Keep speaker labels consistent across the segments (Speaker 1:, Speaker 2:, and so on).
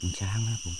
Speaker 1: ขุนช้างนะครับผม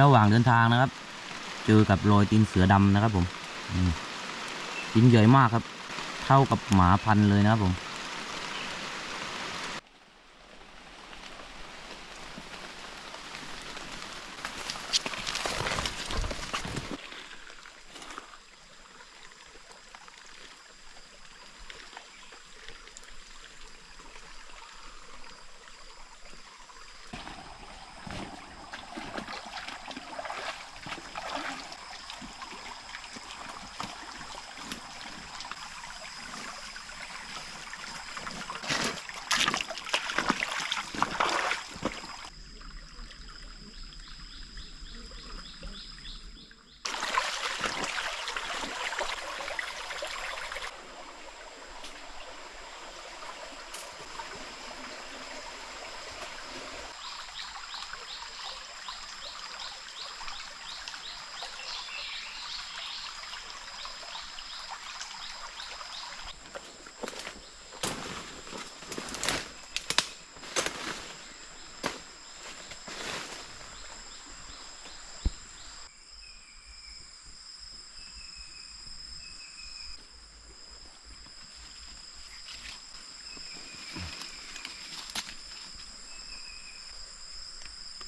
Speaker 1: ระหว่างเดินทางนะครับ เจอกับรอยตีนเสือดำนะครับผมตีนใหญ่มากครับ เท่ากับหมาพันเลยนะครับผม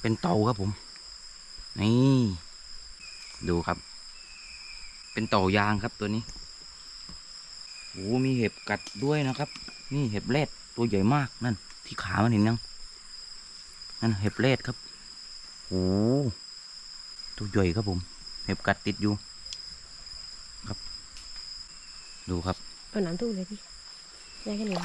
Speaker 1: เป็นเต่าครับผม นี่ดูครับ เป็นเต่ายางครับตัวนี้โอ้มีเห็บกัดด้วยนะครับ นี่เห็บเล็ดตัวใหญ่มากนั่น ที่ขามันเห็นยังนั่นเห็บเล็ดครับโอ้ตัวใหญ่ครับผม เห็บกัดติดอยู่ ครับ ดูครับ
Speaker 2: เอาน้ำตู้เลยพี่ได้แค่นี้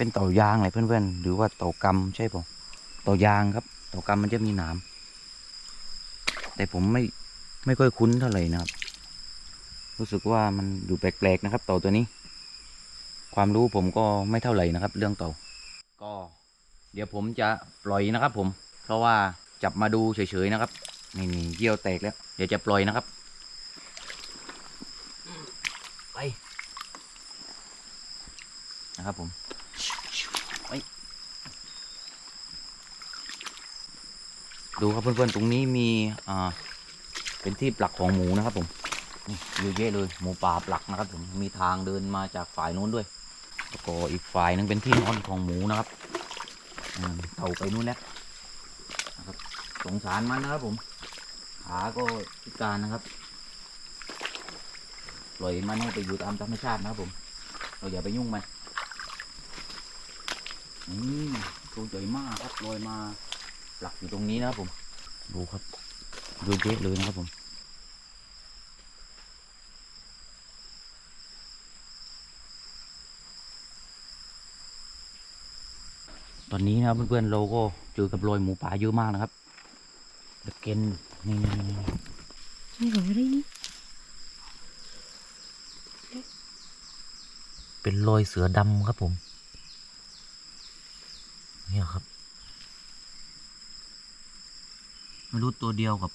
Speaker 1: เป็นเต่ายางเลยเพื่อนๆ หรือว่าเต่ากำใช่ปะเต่ายางครับ เต่ากำมันจะมีหนาม แต่ผมไม่ไม่ค่อยคุ้นเท่าไหร่นะครับ รู้สึกว่ามันดูแปลกๆนะครับ เต่าตัวนี้ ความรู้ผมก็ไม่เท่าไหร่นะครับ เรื่องเต่า ก็ เดี๋ยวผมจะปล่อยนะครับ ผม เพราะว่าจับมาดูเฉยๆนะครับ นี่นี่เยี่ยวแตกแล้ว เดี๋ยวจะปล่อยนะครับ ไป นะครับผม ดูครับเพื่อนๆ ตรงนี้มีอ่าเป็นที่ปลักของหมูนะครับผมนี่เยอะแยะเลยหมูป่าปลักนะครับผมมีทางเดินมาจากฝ่ายนู้นด้วยแล้วก็อีกฝ่ายหนึงเป็นที่นอนของหมูนะครับเต่าไปนู้นแล้วนะครับสงสารมันนะครับผมขาก็พิการนะครับปล่อยมันให้ไปอยู่ตามธรรมชาตินะครับผม เราอย่าไปยุ่งมันอืมตัวใหญ่มากครับลอยมา หลักอยู่ตรงนี้นะครับผม ดูครับ ดูเยอะเลยนะครับผม ตอนนี้นะครับเพื่อนๆเราก็เจอกับรอยหมูป่าเยอะมากนะครับเดกเกนนี่นี่นี่นี่
Speaker 2: นี่ของอะไรนี่
Speaker 1: เป็นรอยเสือดำครับผม เนี่ยครับ ไม่รู้ตัวเดียวกับ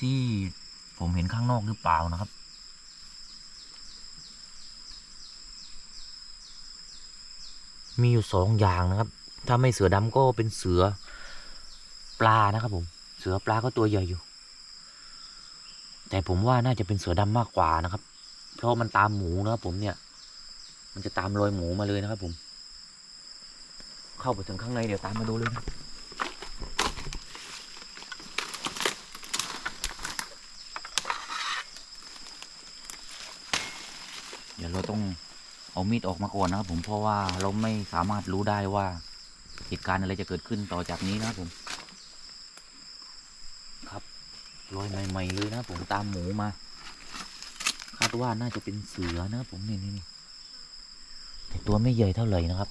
Speaker 1: ที่ผมเห็นข้างนอกหรือเปล่านะครับ มีอยู่สองอย่างนะครับ ถ้าไม่เสือดำก็เป็นเสือปลานะครับผม เสือปลาก็ตัวใหญ่อยู่ แต่ผมว่าน่าจะเป็นเสือดำมากกว่านะครับ เพราะมันตามหมูนะครับผมเนี่ย มันจะตามรอยหมูมาเลยนะครับผม เข้าไปถึงข้างในเดี๋ยวตามมาดูเลยนะ ต้องเอามีดออกมาก่อนนะครับผมเพราะว่าเราไม่สามารถรู้ได้ว่าเหตุการณ์อะไรจะเกิดขึ้นต่อจากนี้นะครับผม ครับลอยใหม่ๆเลยนะผมตามหมูมาคาดว่าน่าจะเป็นเสือนะครับผมนี่นี่แต่ตัวไม่ใหญ่เท่าไหร่นะครับ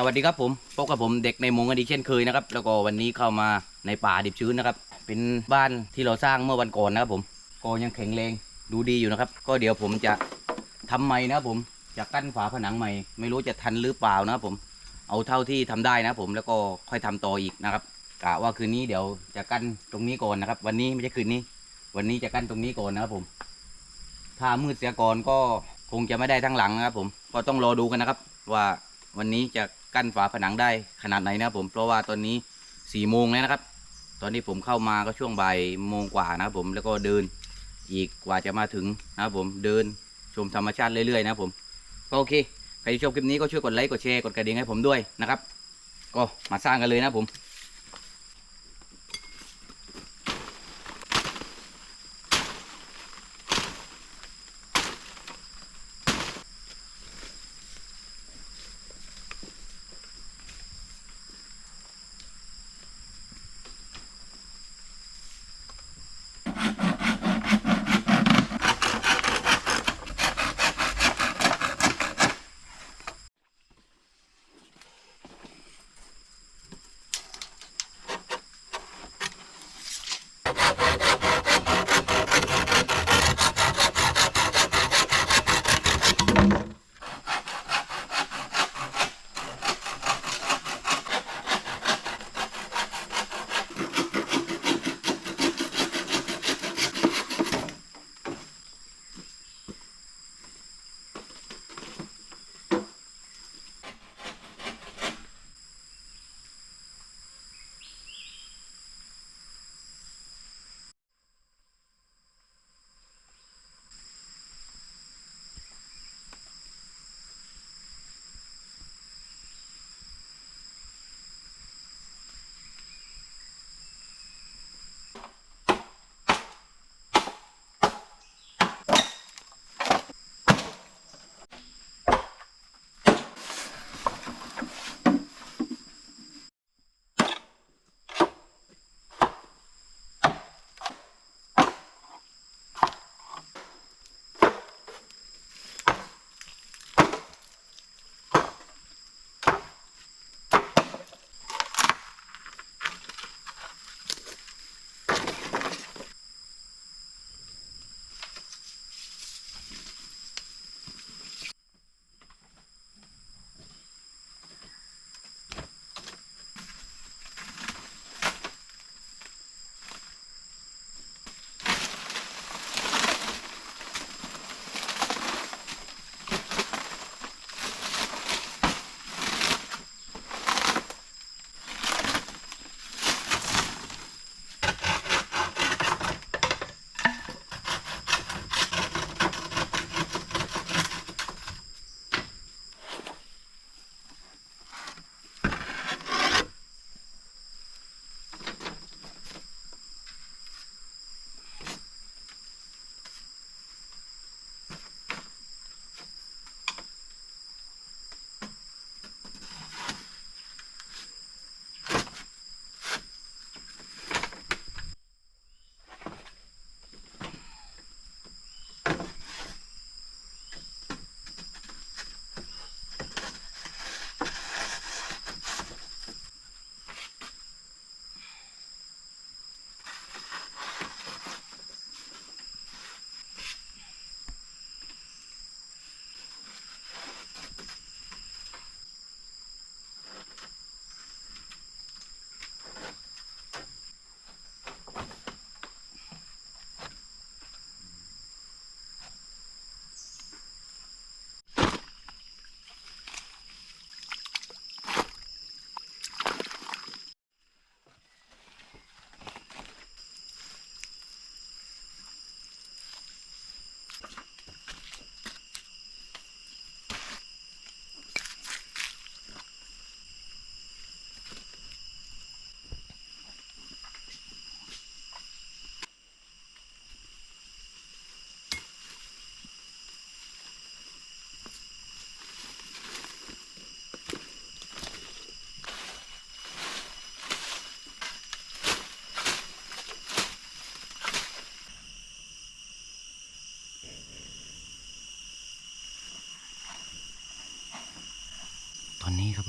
Speaker 1: สวัสดีครับผมพบกับผมเด็กในมงกันดีเช่นเคยนะครับแล้วก็วันนี้เข้ามาในป่าดิบชื้นนะครับ เป็นบ้านที่เราสร้างเมื่อวันก่อนนะครับผมก็ยังแข็งแรงดูดีอยู่นะครับ ก็เดี๋ยวผมจะทำใหม่นะครับผมจะกั้นฝาผนังใหม่ ไม่รู้จะทันหรือเปล่านะครับผมเอาเท่าที่ทำได้นะครับผมแล้วก็ค่อยทำต่ออีกนะครับกะว่าคืนนี้เดี๋ยวจะกั้นตรงนี้ก่อนนะครับ วันนี้ไม่ใช่คืนนี้ วันนี้จะกั้นตรงนี้ก่อนนะครับผม ถ้ามืดเสียก่อนก็คงจะไม่ได้ทั้งหลังนะครับผมก็ต้องรอดูกันนะครับ ว่าวันนี้จะ กั้นฝาผนังได้ขนาดไหนนะครับผมเพราะว่าตอนนี้สี่โมงแล้วนะครับ ตอนที่ผมเข้ามาก็ช่วงบ่ายโมงกว่านะครับผมแล้วก็เดินอีกกว่าจะมาถึงนะครับผมเดินชมธรรมชาติเรื่อยๆนะครับผมก็โอเคใครที่ชอบคลิปนี้ก็ช่วยกดไลค์กดแชร์กดกระดิ่งให้ผมด้วยนะครับ ก็มาสร้างกันเลยนะผม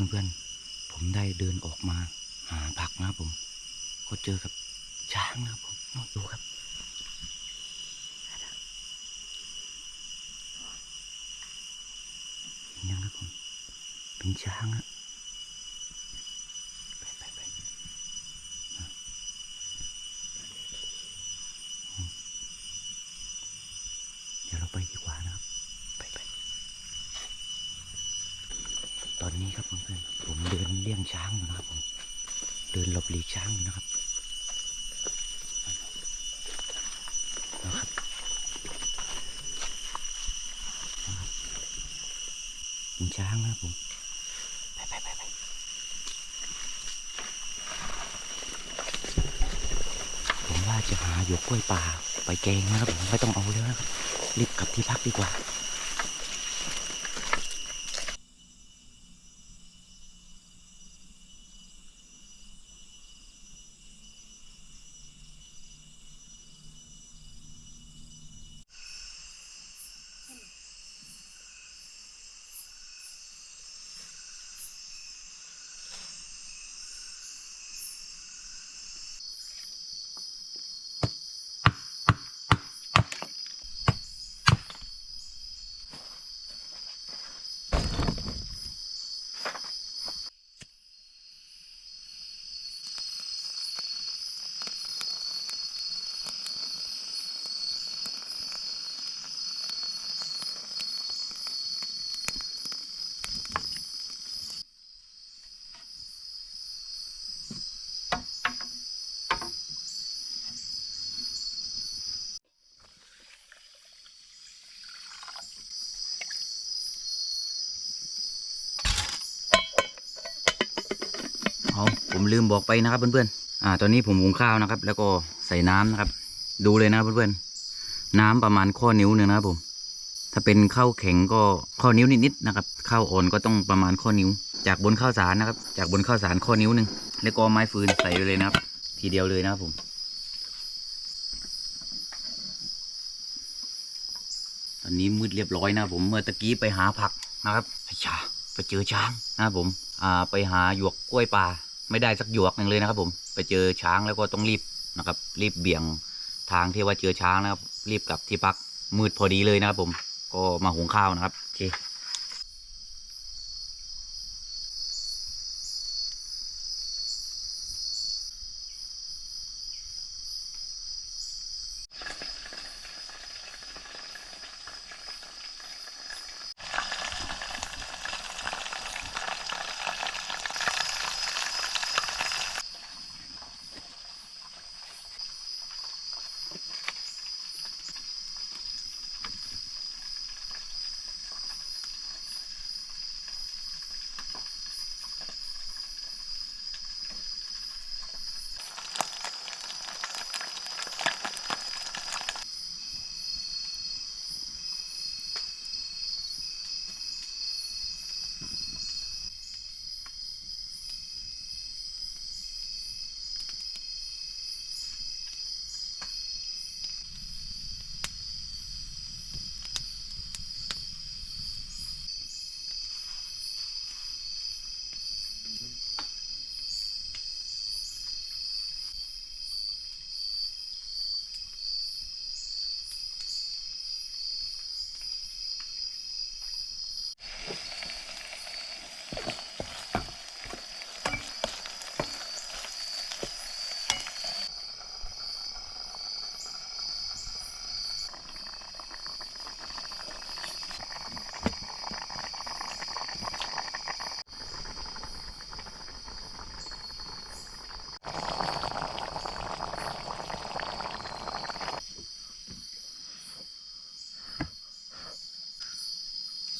Speaker 1: เพื่อนๆ ผมได้เดินออกมา หาผักนะครับผม ก็เจอกับช้างนะครับผมนอดูครับ ยังครับผม เป็นช้างอะไปไปไปอะอืมเดี๋ยวเราไปดีกว่านะครับ ไปไป ตอนนี้ครับเพื่อนๆผมเดิ นเลี่ยงช้างอยู่นะครับผมเดินหลบหลีกช้างอยู่นะครับนะครับนะครับเป็นช้างนะครับผมไปไปไปไปผมว่าจะหาหยวกกล้วยป่าไปแกงนะครับผมไม่ต้องเอาแล้วนะครับรีบกลับที่พักดีกว่า ลืมบอกไปนะครับเพื่อนๆอ่าตอนนี้ผมหุงข้าวนะครับ แล้วก็ใส่น้ำนะครับ ดูเลยนะครับเพื่อนๆน้ำประมาณข้อนิ้วหนึ่งนะครับผม ถ้าเป็นข้าวแข็งก็ข้อนิ้วนิดๆนะครับข้าวอ่อนก็ต้องประมาณข้อนิ้ว จากบนข้าวสารนะครับ จากบนข้าวสารข้อนิ้วหนึ่งแล้วก็ไม้ฟืนใส่ไปเลยนะครับ ทีเดียวเลยนะครับผมตอนนี้มืดเรียบร้อยนะผมเมื่อตะกี้ไปหาผักนะครับไอ้ชาไปเจอช้างนะครับผม อ่าไปหาหยวกกล้วยป่า ไม่ได้สักหยวกหนึ่งเลยนะครับ ผม ไปเจอช้างแล้วก็ต้องรีบนะครับ รีบเบี่ยงทางที่ว่าเจอช้างนะครับ รีบกลับที่พักมืดพอดีเลยนะครับ ผมก็มาหุงข้าวนะครับโอเค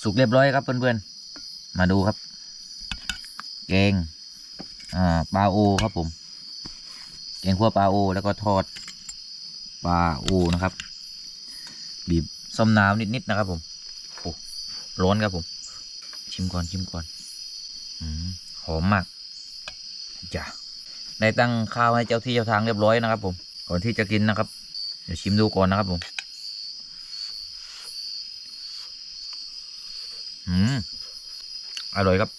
Speaker 1: สุกเรียบร้อยครับเพื่อนๆ มาดูครับ แกงอ่าปลาโอครับผม แกงคั่วปลาโอ แล้วก็ทอดปลาโอนะครับ บีบส้มน้ำนิดๆนะครับผมโอ้ร้อนครับผม ชิมก่อนชิมก่อนอมหอมมากจ้ะได้ตั้งข้าวให้เจ้าที่เจ้าทางเรียบร้อยนะครับผม ก่อนที่จะกินนะครับ เดี๋ยวชิมดูก่อนนะครับผม อืมอร่อยครับ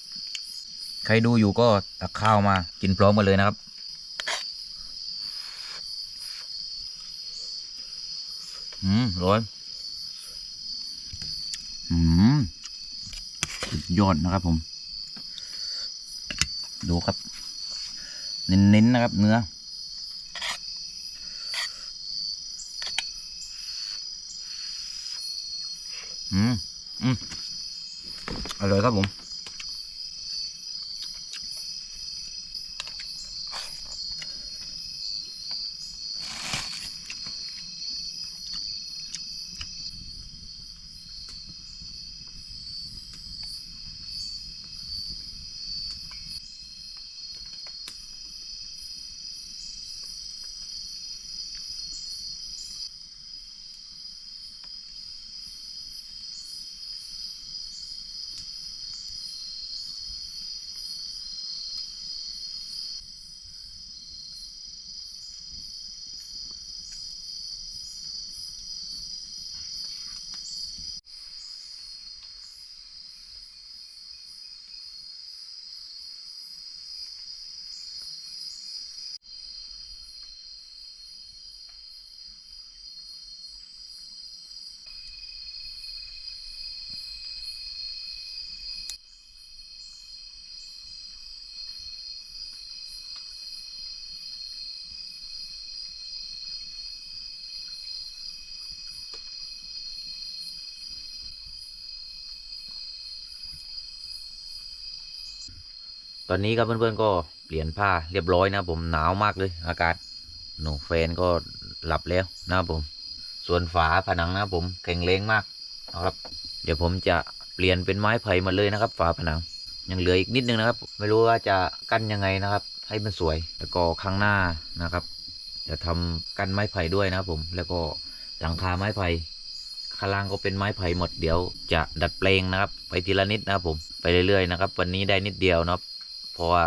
Speaker 1: ใครดูอยู่ก็ตักข้าวมา กินพร้อมกันเลยนะครับ อืมร้อนอืมสุดยอดนะครับผม ดูครับ เน้นๆนะครับ เนื้อม อืม อร่อยครับผม ตอนนี้ครับเพื่อนๆก็เปลี่ยนผ้าเรียบร้อยนะผมหนาวมากเลยอากาศหนูแฟนก็หลับแล้วนะผม ส่วนฝาผนังนะผมแข็งแรงมากนะครับ เดี๋ยวผมจะเปลี่ยนเป็นไม้ไผ่หมาเลยนะครับ ฝาผนัง ยังเหลืออีกนิดนึงนะครับ ไม่รู้ว่าจะกั้นยังไงนะครับ ให้มันสวย แล้วก็ข้างหน้านะครับ จะทำกั้นไม้ไผ่ด้วยนะครับผม แล้วก็หลังคาไม้ไผ่ข้างล่างก็เป็นไม้ไผ่หมดเดี๋ยวจะดัดแปลงนะครับ ไปทีละนิดนะครับผมไปเรื่อยๆนะครับ วันนี้ได้นิดเดียวนะครับ เพราะว่า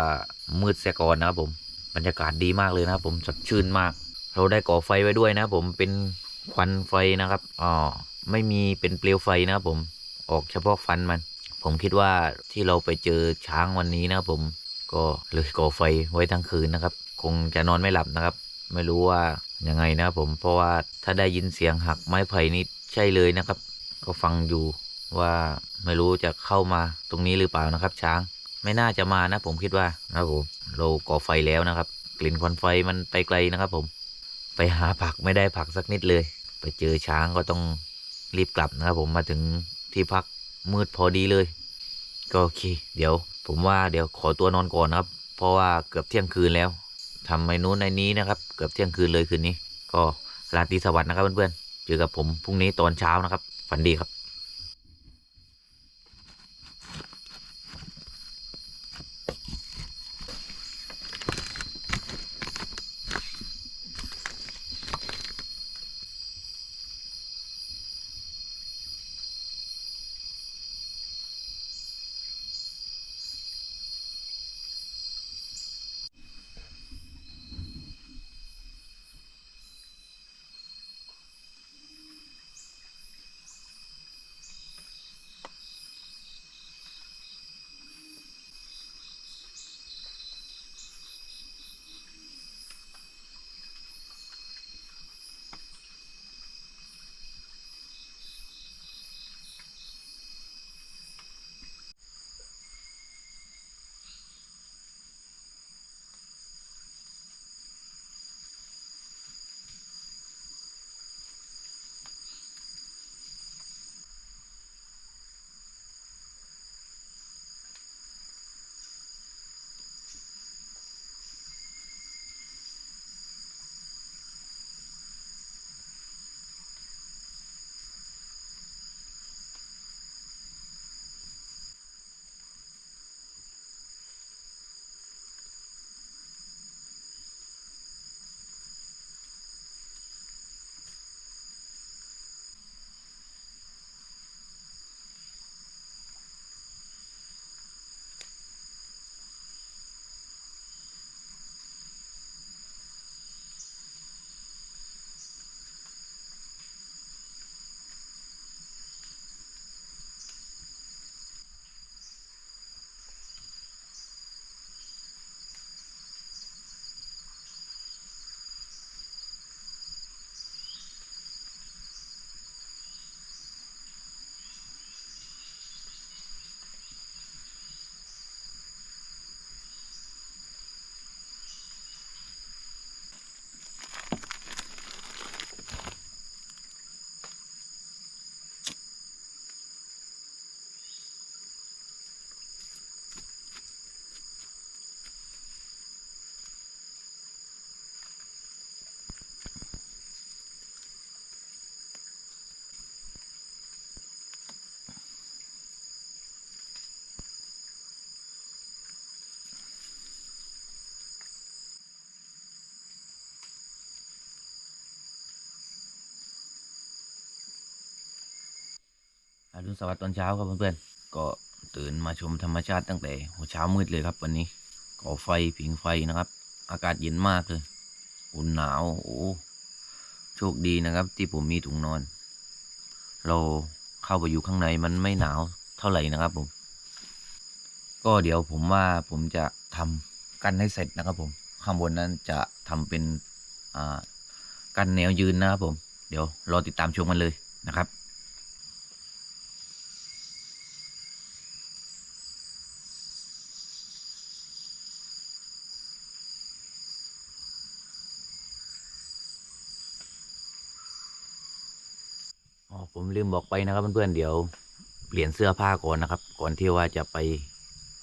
Speaker 1: มืดเสียก่อนนะครับผมบรรยากาศดีมากเลยนะครับผมสดชื่นมาก เราได้ก่อไฟไว้ด้วยนะครับผมเป็นควันไฟนะครับอ๋อไม่มีเป็นเปลวไฟนะครับผมออกเฉพาะฟันมัน ผมคิดว่าที่เราไปเจอช้างวันนี้นะครับผมก็เลยก่อไฟไว้ทั้งคืนนะครับ คงจะนอนไม่หลับนะครับ ไม่รู้ว่ายังไงนะครับผมเพราะว่าถ้าได้ยินเสียงหักไม้ไผ่นี้ใช่เลยนะครับ ก็ฟังอยู่ว่าไม่รู้จะเข้ามาตรงนี้หรือเปล่านะครับช้าง ไม่น่าจะมานะ ผมคิดว่านะครับผมเราก่อไฟแล้วนะครับ กลิ่นควันไฟมันไปไกลนะครับ ผม ไปหาผักไม่ได้ผักสักนิดเลย ไปเจอช้างก็ต้องรีบกลับนะครับ ผมมาถึงที่พักมืดพอดีเลย ก็โอเค เดี๋ยว ผมว่าเดี๋ยวขอตัวนอนก่อนนะครับ เพราะว่าเกือบเที่ยงคืนแล้วทำเมนูในนี้นะครับ เกือบเที่ยงคืนเลยคืนนี้ ก็ราตรีสวัสดิ์นะครับเพื่อนๆเจอกับผมพรุ่งนี้ตอนเช้านะครับ ฝันดีครับ สวัสดิ์ตอนเช้าครับเพื่อนๆ ก็ตื่นมาชมธรรมชาติตั้งแต่หัวเช้ามืดเลยครับ วันนี้ก่อไฟผิงไฟนะครับ อากาศเย็นมากเลย อุ่นหนาวโอ้โชคดีนะครับ ที่ผมมีถุงนอน เราเข้าไปอยู่ข้างในมันไม่หนาวเท่าไหร่นะครับผม ก็เดี๋ยวผมว่าผมจะทำกันให้เสร็จนะครับ ผม ข้างบนนั้นจะทำเป็นอ่ากันแนวยืนนะครับผม เดี๋ยวรอติดตามชมกันเลยนะครับ ลืมบอกไปนะครับเพื่อนๆเดี๋ยวเปลี่ยนเสื้อผ้าก่อนนะครับ ก่อนที่ว่าจะไป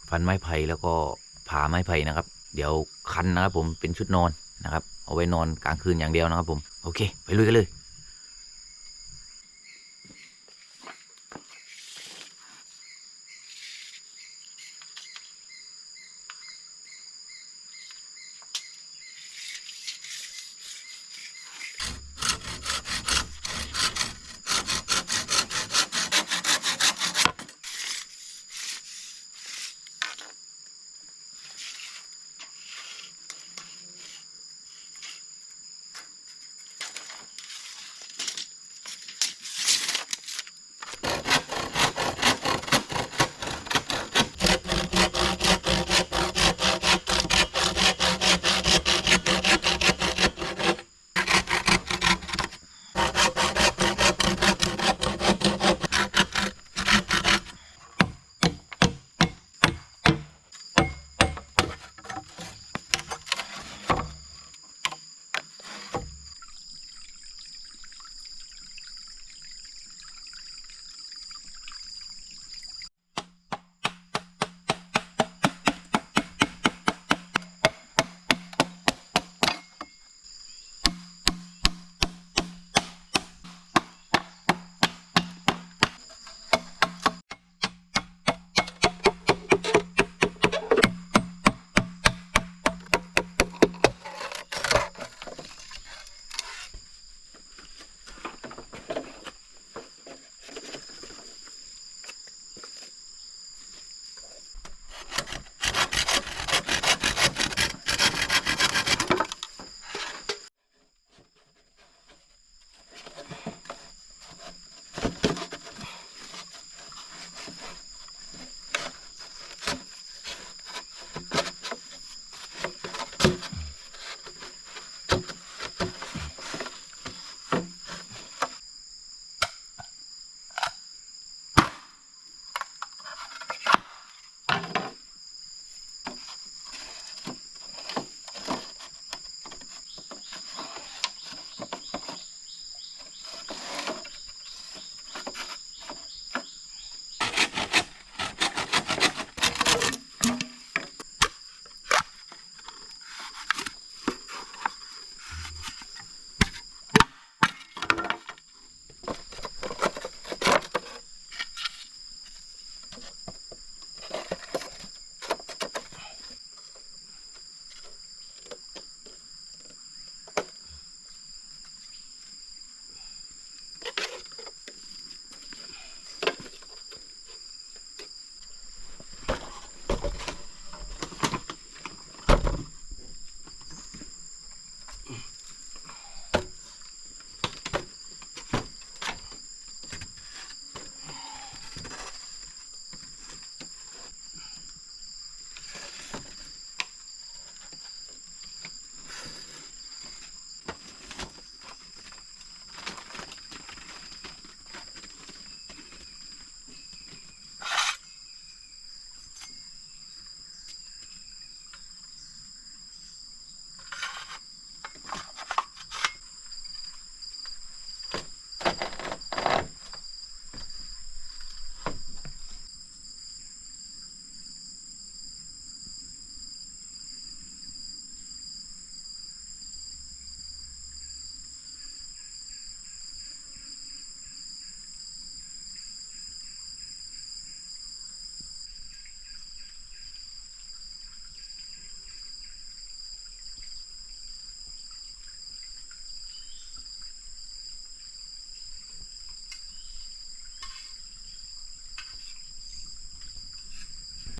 Speaker 1: ฟันไม้ไผ่แล้วก็ผ่าไม้ไผ่นะครับ เดี๋ยวคันนะครับผมเป็นชุดนอนนะครับ เอาไว้นอนกลางคืนอย่างเดียวนะครับผม โอเค ไปลุยกันเลย